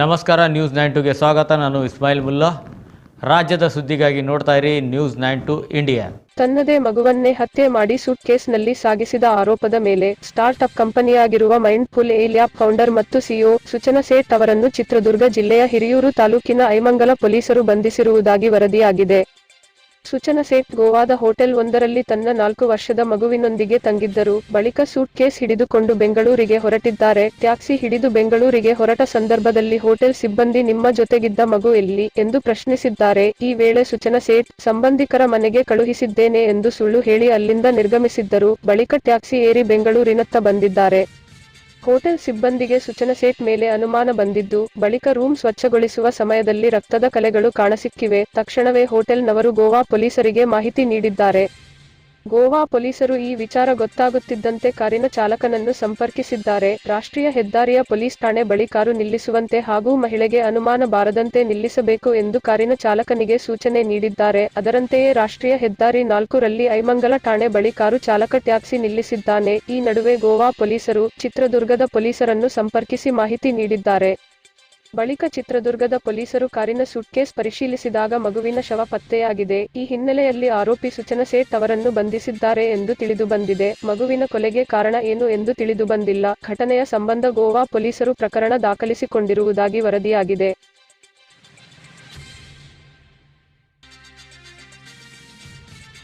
ನಮಸ್ಕಾರ news nine ಟುಗೆ ಸ್ವಾಗತ. ನಾನು ಇಸ್ಮಾಯಿಲ್ ಮುಲ್ಲಾ. ರಾಜ್ಯದ ಸುದ್ದಿಗಾಗಿ ನೋಡ್ತಾ ಇರಿ ನ್ಯೂಸ್ ನೈನ್ ಟು ಇಂಡಿಯಾ ತನ್ನದೇ ಮಗುವನ್ನೇ ಹತ್ಯೆ ಮಾಡಿ ಸೂಟ್ ಕೇಸ್ನಲ್ಲಿ ಸಾಗಿಸಿದ ಆರೋಪದ ಮೇಲೆ ಸ್ಟಾರ್ಟ್ ಅಪ್ ಕಂಪನಿಯಾಗಿರುವ ಮೈಂಡ್ಫುಲ್ ಎ ಲ್ಯಾಬ್ ಫೌಂಡರ್ ಮತ್ತು ಸಿಇಒ ಸುಚನ ಸೇಠ್ ಅವರನ್ನು ಚಿತ್ರದುರ್ಗ ಜಿಲ್ಲೆಯ ಹಿರಿಯೂರು ತಾಲೂಕಿನ ಐಮಂಗಲ ಪೊಲೀಸರು ಬಂಧಿಸಿರುವುದಾಗಿ ವರದಿಯಾಗಿದೆ. ಸುಚನ ಸೇಠ್ ಗೋವಾದ ಹೋಟೆಲ್ ಒಂದರಲ್ಲಿ ತನ್ನ ನಾಲ್ಕು ವರ್ಷದ ಮಗುವಿನೊಂದಿಗೆ ತಂಗಿದ್ದರು. ಬಳಿಕ ಸೂಟ್ ಕೇಸ್ ಹಿಡಿದುಕೊಂಡು ಬೆಂಗಳೂರಿಗೆ ಹೊರಟಿದ್ದಾರೆ. ಟ್ಯಾಕ್ಸಿ ಹಿಡಿದು ಬೆಂಗಳೂರಿಗೆ ಹೊರಟ ಸಂದರ್ಭದಲ್ಲಿ ಹೋಟೆಲ್ ಸಿಬ್ಬಂದಿ ನಿಮ್ಮ ಜೊತೆಗಿದ್ದ ಮಗು ಎಲ್ಲಿ ಎಂದು ಪ್ರಶ್ನಿಸಿದ್ದಾರೆ. ಈ ವೇಳೆ ಸುಚನಾ ಸೇಠ್, ಸಂಬಂಧಿಕರ ಮನೆಗೆ ಕಳುಹಿಸಿದ್ದೇನೆ ಎಂದು ಸುಳ್ಳು ಹೇಳಿ ಅಲ್ಲಿಂದ ನಿರ್ಗಮಿಸಿದ್ದರು. ಬಳಿಕ ಟ್ಯಾಕ್ಸಿ ಏರಿ ಬೆಂಗಳೂರಿನತ್ತ ಬಂದಿದ್ದಾರೆ. ಹೋಟೆಲ್ ಸಿಬ್ಬಂದಿಗೆ ಸೂಚನಾ ಸೇಟ್ ಮೇಲೆ ಅನುಮಾನ ಬಂದಿದ್ದು, ಬಳಿಕ ರೂಮ್ ಸ್ವಚ್ಛಗೊಳಿಸುವ ಸಮಯದಲ್ಲಿ ರಕ್ತದ ಕಲೆಗಳು ಕಾಣಸಿಕ್ಕಿವೆ. ತಕ್ಷಣವೇ ಹೋಟೆಲ್ನವರು ಗೋವಾ ಪೊಲೀಸರಿಗೆ ಮಾಹಿತಿ ನೀಡಿದ್ದಾರೆ. ಗೋವಾ ಪೊಲೀಸರು ಈ ವಿಚಾರ ಗೊತ್ತಾಗುತ್ತಿದ್ದಂತೆ ಕಾರಿನ ಚಾಲಕನನ್ನು ಸಂಪರ್ಕಿಸಿದ್ದಾರೆ. ರಾಷ್ಟ್ರೀಯ ಹೆದ್ದಾರಿಯ ಪೊಲೀಸ್ ಠಾಣೆ ಬಳಿ ಕಾರು ನಿಲ್ಲಿಸುವಂತೆ ಹಾಗೂ ಮಹಿಳೆಗೆ ಅನುಮಾನ ಬಾರದಂತೆ ನಿಲ್ಲಿಸಬೇಕು ಎಂದು ಕಾರಿನ ಚಾಲಕನಿಗೆ ಸೂಚನೆ ನೀಡಿದ್ದಾರೆ. ಅದರಂತೆಯೇ ರಾಷ್ಟ್ರೀಯ ಹೆದ್ದಾರಿ ನಾಲ್ಕು ರಲ್ಲಿ ಐಮಂಗಲ ಠಾಣೆ ಬಳಿ ಕಾರು ಚಾಲಕ ಟ್ಯಾಕ್ಸಿ ನಿಲ್ಲಿಸಿದ್ದಾನೆ. ಈ ನಡುವೆ ಗೋವಾ ಪೊಲೀಸರು ಚಿತ್ರದುರ್ಗದ ಪೊಲೀಸರನ್ನು ಸಂಪರ್ಕಿಸಿ ಮಾಹಿತಿ ನೀಡಿದ್ದಾರೆ. ಬಳಿಕ ಚಿತ್ರದುರ್ಗದ ಪೊಲೀಸರು ಕಾರಿನ ಸೂಟ್ಕೇಸ್ ಪರಿಶೀಲಿಸಿದಾಗ ಮಗುವಿನ ಶವ ಪತ್ತೆಯಾಗಿದೆ. ಈ ಹಿನ್ನೆಲೆಯಲ್ಲಿ ಆರೋಪಿ ಸುಚನ ಸೇಠ್ ಅವರನ್ನು ಬಂಧಿಸಿದ್ದಾರೆ ಎಂದು ತಿಳಿದುಬಂದಿದೆ ಮಗುವಿನ ಕೊಲೆಗೆ ಕಾರಣ ಏನು ಎಂದು ತಿಳಿದುಬಂದಿಲ್ಲ ಘಟನೆಯ ಸಂಬಂಧ ಗೋವಾ ಪೊಲೀಸರು ಪ್ರಕರಣ ದಾಖಲಿಸಿಕೊಂಡಿರುವುದಾಗಿ ವರದಿಯಾಗಿದೆ.